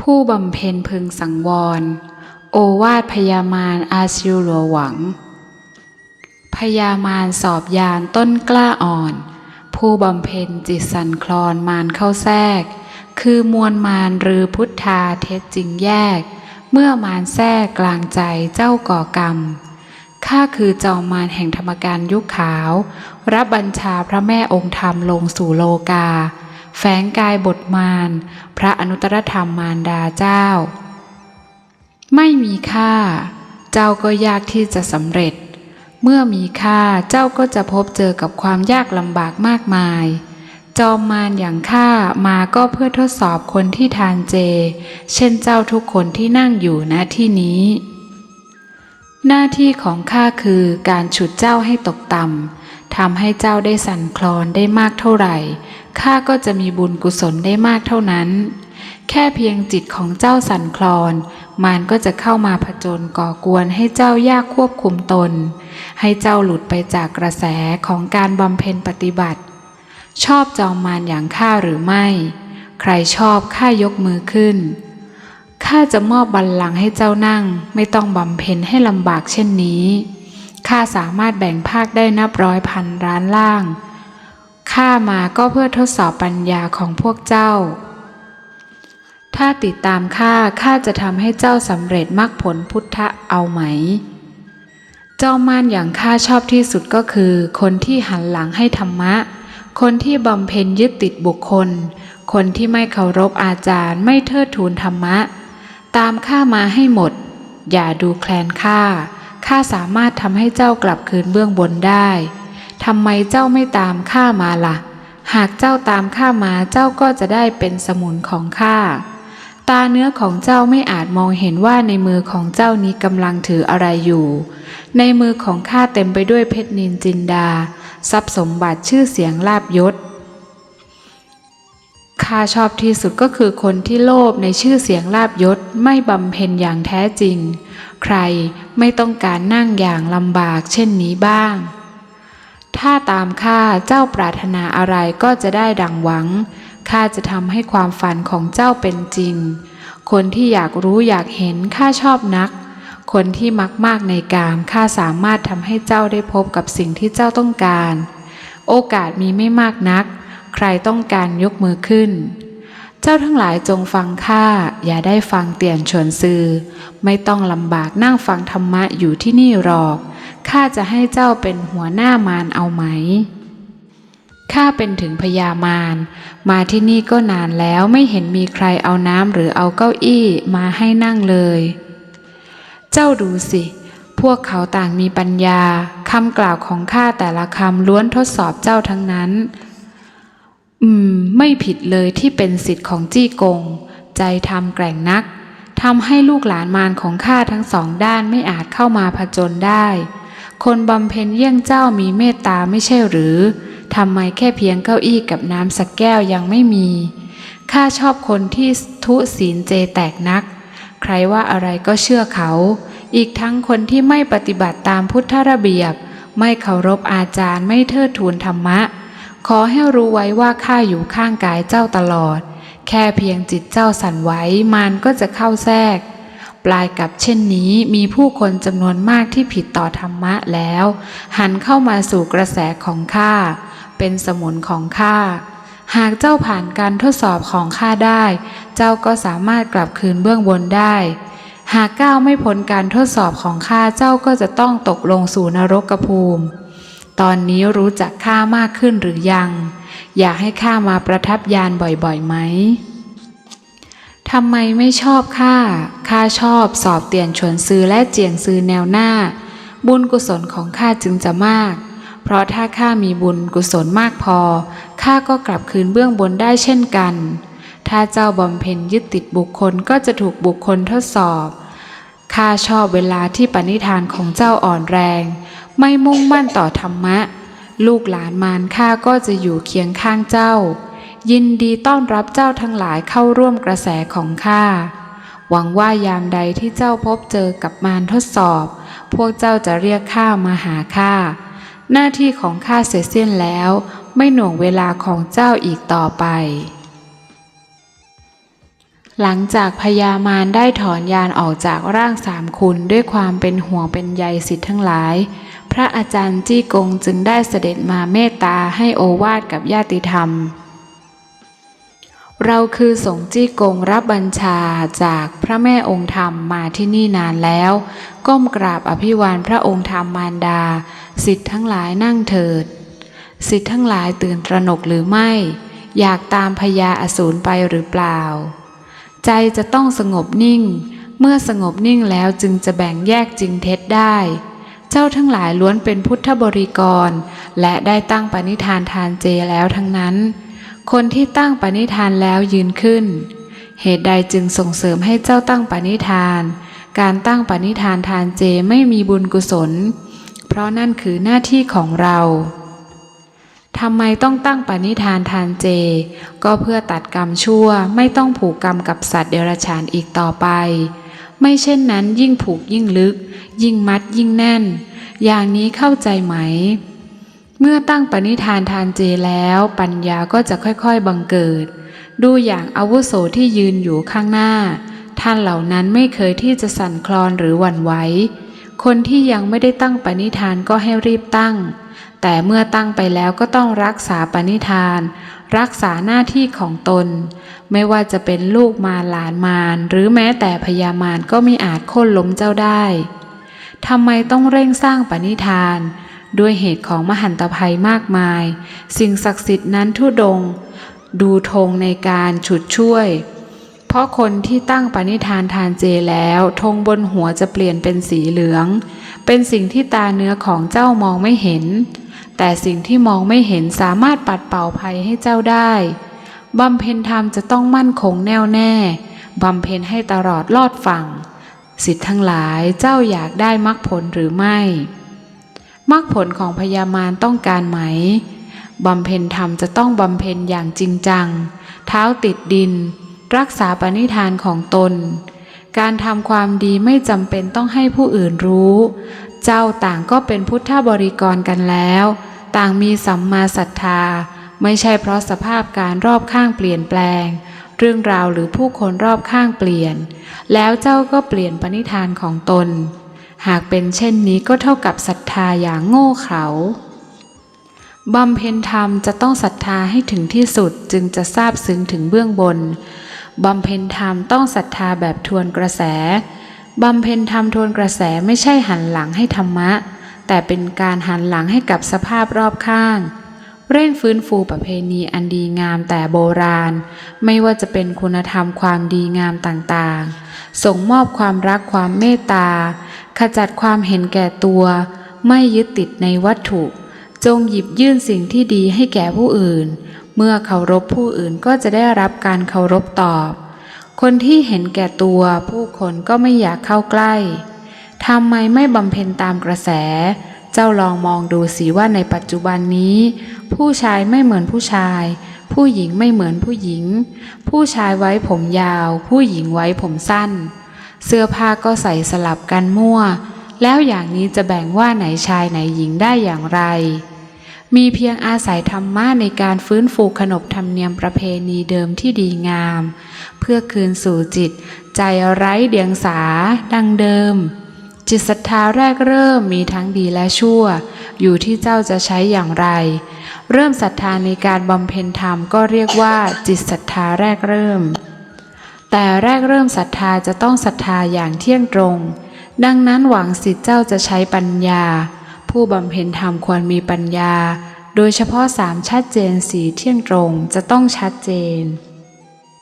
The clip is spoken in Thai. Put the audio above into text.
ผู้บำเพ็ญพึงสังวร โอวาทพยามารอาชิวหลัวหวัง พยามารสอบยานต้นกล้าอ่อน ผู้บำเพ็ญจิตสันคลอนมารเข้าแทรก คือมวลมารหรือพุทธาเท็จจริงแยก เมื่อมารแทรกกลางใจเจ้าก่อกรรมข้าคือจอมมารแห่งธรรมการยุคขาว รับบัญชาพระแม่องค์ธรรมลงสู่โลกา แฝงกายบทมาร พระอนุตตรธรรมมารดาเจ้า ไม่มีค่า เจ้าก็ยากที่จะสำเร็จ เมื่อมีค่าเจ้าก็จะพบเจอกับความยากลำบากมากมาย จอมมารอย่างข้ามาก็เพื่อทดสอบคนที่ทานเจ เช่นเจ้าทุกคนที่นั่งอยู่ณที่นี้ หน้าที่ของข้าคือการฉุดเจ้าให้ตกต่ำ ทำให้เจ้าได้สั่นคลอนได้มากเท่าไหร่ ข้าก็จะมีบุญกุศลได้มากเท่านั้น แค่เพียงจิตของเจ้าสั่นคลอน มารก็จะเข้ามาผจญก่อกวนให้เจ้ายากควบคุมตน ให้เจ้าหลุดไปจากกระแสของการบำเพ็ญปฏิบัติ ชอบจอมมารอย่างข้าหรือไม่ ใครชอบข้ายกมือขึ้น ข้าจะมอบบัลลังก์ให้เจ้านั่ง ไม่ต้องบำเพ็ญให้ลำบากเช่นนี้ ข้าสามารถแบ่งภาคได้นับร้อยพันล้านล่าง ข้ามาก็เพื่อทดสอบปัญญาของพวกเจ้า ถ้าติดตามข้า ข้าจะทำให้เจ้าสำเร็จมรรคผลพุทธะเอาไหม เจอมมารอย่างข้าชอบที่สุดก็คือ คนที่หันหลังให้ธรรมะ คนที่บำเพ็ญยึดติดบุคคล คนที่ไม่เคารพอาจารย์ ไม่เทิดทูนธรรมะ ตามข้ามาให้หมด อย่าดูแคลนข้า ข้าสามารถทำให้เจ้ากลับคืนเบื้องบนได้ทำไมเจ้าไม่ตามข้ามาล่ะ หากเจ้าตามข้ามาเจ้าก็จะได้เป็นสมุนของข้า ตาเนื้อของเจ้าไม่อาจมองเห็นว่าในมือของเจ้านี้กำลังถืออะไรอยู่ ในมือของข้าเต็มไปด้วยเพชรนินจินดา ทรัพย์สมบัติชื่อเสียงลาบยศ ข้าชอบที่สุดก็คือคนที่โลภในชื่อเสียงลาบยศไม่บำเพ็ญอย่างแท้จริง ใครไม่ต้องการนั่งอย่างลำบากเช่นนี้บ้าง ถ้าตามข้าเจ้าปรารถนาอะไรก็จะได้ดังหวังข้าจะทำให้ความฝันของเจ้าเป็นจริง คนที่อยากรู้อยากเห็นข้าชอบนัก คนที่มักมากในกามข้าสามารถทำให้เจ้าได้พบกับสิ่งที่เจ้าต้องการ โอกาสมีไม่มากนัก ใครต้องการยกมือขึ้น เจ้าทั้งหลายจงฟังข้าอย่าได้ฟังเตียนชวนซือ ไม่ต้องลำบากนั่งฟังธรรมะอยู่ที่นี่หรอกข้าจะให้เจ้าเป็นหัวหน้ามารเอาไหมข้าเป็นถึงพญามาร มาที่นี่ก็นานแล้วไม่เห็นมีใครเอาน้ำหรือเอาเก้าอี้มาให้นั่งเลย เจ้าดูสิ พวกเขาต่างมีปัญญาคำกล่าวของข้าแต่ละคำล้วนทดสอบเจ้าทั้งนั้น อืม ไม่ผิดเลยที่เป็นสิทธิ์ของจี้กง ใจทำแกร่งนักทำให้ลูกหลานมารของข้าทั้งสองด้านไม่อาจเข้ามาผจญได้ คนบำเพ็ญเยี่ยงเจ้ามีเมตตาไม่ใช่หรือทำไมแค่เพียงเก้าอี้กับน้ำสักแก้วยังไม่มีข้าชอบคนที่ทุศีลเจแตกนัก ใครว่าอะไรก็เชื่อเขา อีกทั้งคนที่ไม่ปฏิบัติตามพุทธระเบียบ ไม่เคารพอาจารย์ไม่เทิดทูนธรรมะ ขอให้รู้ไว้ว่าข้าอยู่ข้างกายเจ้าตลอด แค่เพียงจิตเจ้าสั่นไหวมันก็จะเข้าแทรก ปลายกับเช่นนี้มีผู้คนจำนวนมากที่ผิดต่อธรรมะแล้ว หันเข้ามาสู่กระแสของข้า เป็นสมุนของข้าหากเจ้าผ่านการทดสอบของข้าได้ เจ้าก็สามารถกลับคืนเบื้องบนได้ หากก้าวไม่พ้นการทดสอบของข้าเจ้าก็จะต้องตกลงสู่นรกภูมิ ตอนนี้รู้จักข้ามากขึ้นหรือยัง อยากให้ข้ามาประทับยานบ่อยๆไหมทำไมไม่ชอบข้าข้าชอบสอบเตียนชวนซื้อและเจียงซื้อแนวหน้า บุญกุศลของข้าจึงจะมาก เพราะถ้าข้ามีบุญกุศลมากพอ ข้าก็กลับคืนเบื้องบนได้เช่นกัน ถ้าเจ้าบำเพ็ญยึดติดบุคคลก็จะถูกบุคคลทดสอบ ข้าชอบเวลาที่ปณิธานของเจ้าอ่อนแรง ไม่มุ่งมั่นต่อธรรมะ ลูกหลานมารข้าก็จะอยู่เคียงข้างเจ้า ยินดีต้อนรับเจ้าทั้งหลายเข้าร่วมกระแสของข้าหวังว่ายามใดที่เจ้าพบเจอกับมารทดสอบ พวกเจ้าจะเรียกข้ามาหาข้าหน้าที่ของข้าเสร็จสิ้นแล้ว ไม่หน่วงเวลาของเจ้าอีกต่อไป หลังจากพญามารได้ถอนยานออกจากร่างสามคุณด้วยความเป็นห่วงเป็นใยสิทธิ์ทั้งหลาย ระอาจารย์จี้กงจึงได้เสด็จมาเมตตาให้โอวาทกับญาติธรรม เราคือสงฆ์จี้กงรับบัญชาจากพระแม่องค์ธรรมมาที่นี่นานแล้ว ก้มกราบอภิวานพระองค์ธรรมมารดา สิทธิ์ทั้งหลายนั่งเถิด สิทธิ์ทั้งหลายตื่นตระหนกหรือไม่ อยากตามพญาอสูรไปหรือเปล่า ใจจะต้องสงบนิ่ง เมื่อสงบนิ่งแล้วจึงจะแบ่งแยกจริงเท็จได้ เจ้าทั้งหลายล้วนเป็นพุทธบริกร และได้ตั้งปณิธานทานเจแล้วทั้งนั้น คนที่ตั้งปณิธานแล้วยืนขึ้น เหตุใดจึงส่งเสริมให้เจ้าตั้งปณิธาน การตั้งปณิธานทานเจไม่มีบุญกุศล เพราะนั่นคือหน้าที่ของเราทำไมต้องตั้งปณิธานทานเจ ก็เพื่อตัดกรรมชั่วไม่ต้องผูกกรรมกับสัตว์เดรัจฉานอีกต่อไป ไม่เช่นนั้นยิ่งผูกยิ่งลึก ยิ่งมัดยิ่งแน่น อย่างนี้เข้าใจไหม เมื่อตั้งปณิธานทานเจแล้ว ปัญญาก็จะค่อยๆบังเกิด ดูอย่างอาวุโสที่ยืนอยู่ข้างหน้า ท่านเหล่านั้นไม่เคยที่จะสั่นคลอนหรือหวั่นไหวคนที่ยังไม่ได้ตั้งปณิธานก็ให้รีบตั้ง แต่เมื่อตั้งไปแล้วก็ต้องรักษาปณิธาน รักษาหน้าที่ของตน ไม่ว่าจะเป็นลูกมารหลานมารหรือแม้แต่พญามารก็ไม่อาจโค่นล้มเจ้าได้ทำไมต้องเร่งสร้างปณิธาน ด้วยเหตุของมหันตภัยมากมาย สิ่งศักดิ์สิทธิ์นั้นทุดง ดูธงในการฉุดช่วย เพราะคนที่ตั้งปณิธานทานเจแล้วธงบนหัวจะเปลี่ยนเป็นสีเหลือง เป็นสิ่งที่ตาเนื้อของเจ้ามองไม่เห็น แต่สิ่งที่มองไม่เห็นสามารถปัดเป่าภัยให้เจ้าได้บำเพ็ญธรรมจะต้องมั่นคงแน่วแน่บำเพ็ญให้ตลอดลอดฝั่ง สิทธิ์ทั้งหลายเจ้าอยากได้มรรคผลหรือไม่มรรคผลของพญามารต้องการไหมบำเพ็ญธรรมจะต้องบำเพ็ญอย่างจริงจัง เท้าติดดิน รักษาปณิธานของตน การทำความดีไม่จำเป็นต้องให้ผู้อื่นรู้ เจ้าต่างก็เป็นพุทธบริกรกันแล้ว ต่างมีสัมมาศรัทธา ไม่ใช่เพราะสภาพการรอบข้างเปลี่ยนแปลง เรื่องราวหรือผู้คนรอบข้างเปลี่ยน แล้วเจ้าก็เปลี่ยนปณิธานของตน หากเป็นเช่นนี้ก็เท่ากับศรัทธาอย่างโง่เขลาบำเพ็ญธรรมจะต้องศรัทธาให้ถึงที่สุดจึงจะทราบซึ้งถึงเบื้องบน บำเพ็ญธรรมต้องศรัทธาแบบทวนกระแส บำเพ็ญธรรมทวนกระแสไม่ใช่หันหลังให้ธรรมะ แต่เป็นการหันหลังให้กับสภาพรอบข้าง เร่งฟื้นฟูประเพณีอันดีงามแต่โบราณ ไม่ว่าจะเป็นคุณธรรมความดีงามต่างๆ ส่งมอบความรักความเมตตา ขจัดความเห็นแก่ตัว ไม่ยึดติดในวัตถุ จงหยิบยื่นสิ่งที่ดีให้แก่ผู้อื่น เมื่อเคารพผู้อื่นก็จะได้รับการเคารพตอบ คนที่เห็นแก่ตัวผู้คนก็ไม่อยากเข้าใกล้ ทำไมไม่บำเพ็ญตามกระแส เจ้าลองมองดูสิว่าในปัจจุบันนี้ ผู้ชายไม่เหมือนผู้ชาย ผู้หญิงไม่เหมือนผู้หญิง ผู้ชายไว้ผมยาว ผู้หญิงไว้ผมสั้น เสื้อผ้าก็ใส่สลับกันมั่ว แล้วอย่างนี้จะแบ่งว่าไหนชายไหนหญิงได้อย่างไร มีเพียงอาศัยธรรมะในการฟื้นฟูขนบธรรมเนียมประเพณีเดิมที่ดีงาม เพื่อคืนสู่จิต ใจไร้เดียงสาดังเดิม จิตศรัทธาแรกเริ่มมีทั้งดีและชั่ว อยู่ที่เจ้าจะใช้อย่างไร เริ่มศรัทธาในการบำเพ็ญธรรมก็เรียกว่า จิตศรัทธาแรกเริ่ม แต่แรกเริ่มศรัทธาจะต้องศรัทธาอย่างเที่ยงตรง ดังนั้นหวังสิทธิเจ้าจะใช้ปัญญา ผู้บำเพ็ญธรรมควรมีปัญญา โดยเฉพาะสามชัดเจนสีเที่ยงตรงจะต้องชัดเจน